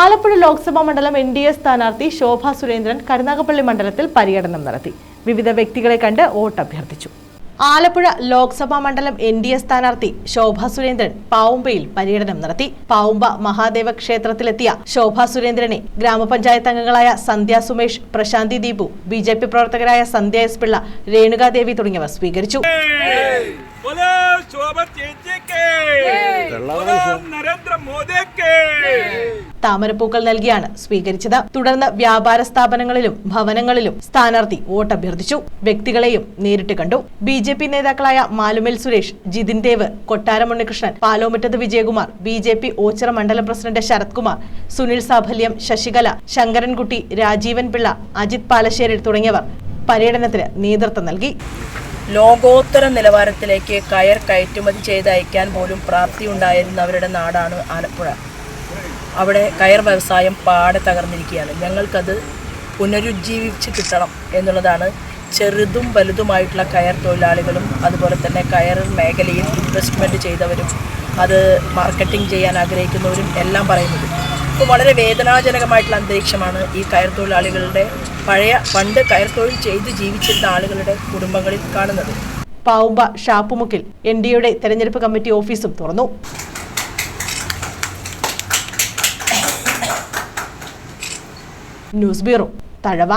ആലപ്പുഴ ലോക്സഭാ മണ്ഡലം N D A സ്ഥാനാർത്ഥി ശോഭ സുരേന്ദ്രൻ കരുനാഗപ്പള്ളി മണ്ഡലത്തിൽ പര്യടനം നടത്തി. വിവിധ വ്യക്തികളെ കണ്ട് വോട്ടഭ്യർത്ഥിച്ചു. ആലപ്പുഴ ലോക്സഭാ മണ്ഡലം എൻ ഡി എ സ്ഥാനാർത്ഥി ശോഭ സുരേന്ദ്രൻ പാവുമ്പയിൽ പര്യടനം നടത്തി. പാവുമ്പ മഹാദേവ ക്ഷേത്രത്തിലെത്തിയ ശോഭ സുരേന്ദ്രനെ ഗ്രാമപഞ്ചായത്ത് അംഗങ്ങളായ Sandhya Sumesh Prashanthi Deepu B J P പ്രവർത്തകരായ സന്ധ്യ എസ് പിള്ള രേണുകാദേവി തുടങ്ങിയവർ സ്വീകരിച്ചു. നരേന്ദ്ര മോദിക്ക്. താമരപ്പൂക്കൾ നൽകിയാണ് സ്വീകരിച്ചത്. തുടർന്ന് വ്യാപാര സ്ഥാപനങ്ങളിലും ഭവനങ്ങളിലും സ്ഥാനാർത്ഥി വോട്ടഭ്യർത്ഥിച്ചു. വ്യക്തികളെയും നേരിട്ട് കണ്ടു. ബി ജെ പി നേതാക്കളായ മാലുമിൽ Suresh Jithin Dev Kottaram Unnikrishnan Palomattathu Vijayakumar B J P Ochira മണ്ഡലം പ്രസിഡന്റ് ശരത്കുമാർ സുനിൽ സാഫല്യം ശശികല ശങ്കരൻകുട്ടി രാജീവൻ പിള്ള അജിത് പാലശ്ശേരി തുടങ്ങിയവർ പര്യടനത്തിന് നേതൃത്വം നൽകി. ലോകോത്തര നിലവാരത്തിലേക്ക് കയർ കയറ്റുമതി ചെയ്ത് അയക്കാൻ പോലും പ്രാപ്തിയുണ്ടായിരുന്നവരുടെ നാടാണ് ആലപ്പുഴ. അവിടെ കയർ വ്യവസായം പാടെ തകർന്നിരിക്കുകയാണ്. ഞങ്ങൾക്കത് പുനരുജ്ജീവിച്ച് കിട്ടണം എന്നുള്ളതാണ് ചെറുതും വലുതുമായിട്ടുള്ള കയർ തൊഴിലാളികളും അതുപോലെ തന്നെ കയർ മേഖലയിൽ ഇൻവെസ്റ്റ്മെന്റ് ചെയ്തവരും അത് മാർക്കറ്റിംഗ് ചെയ്യാൻ ആഗ്രഹിക്കുന്നവരും എല്ലാം പറയുന്നത്. ഇപ്പോൾ വളരെ വേദനാജനകമായിട്ടുള്ള അന്തരീക്ഷമാണ് ഈ കയർ തൊഴിലാളികളുടെ പഴയ പണ്ട് കയർ തൊഴിൽ ചെയ്ത് ജീവിച്ചിരുന്ന ആളുകളുടെ കുടുംബങ്ങളിൽ കാണുന്നത്. പാവുമ്പ ഷാപ്പുമുക്കിൽ എൻ ഡി എയുടെ തെരഞ്ഞെടുപ്പ് കമ്മിറ്റി ഓഫീസും തുറന്നു. News bureau. തഴവ.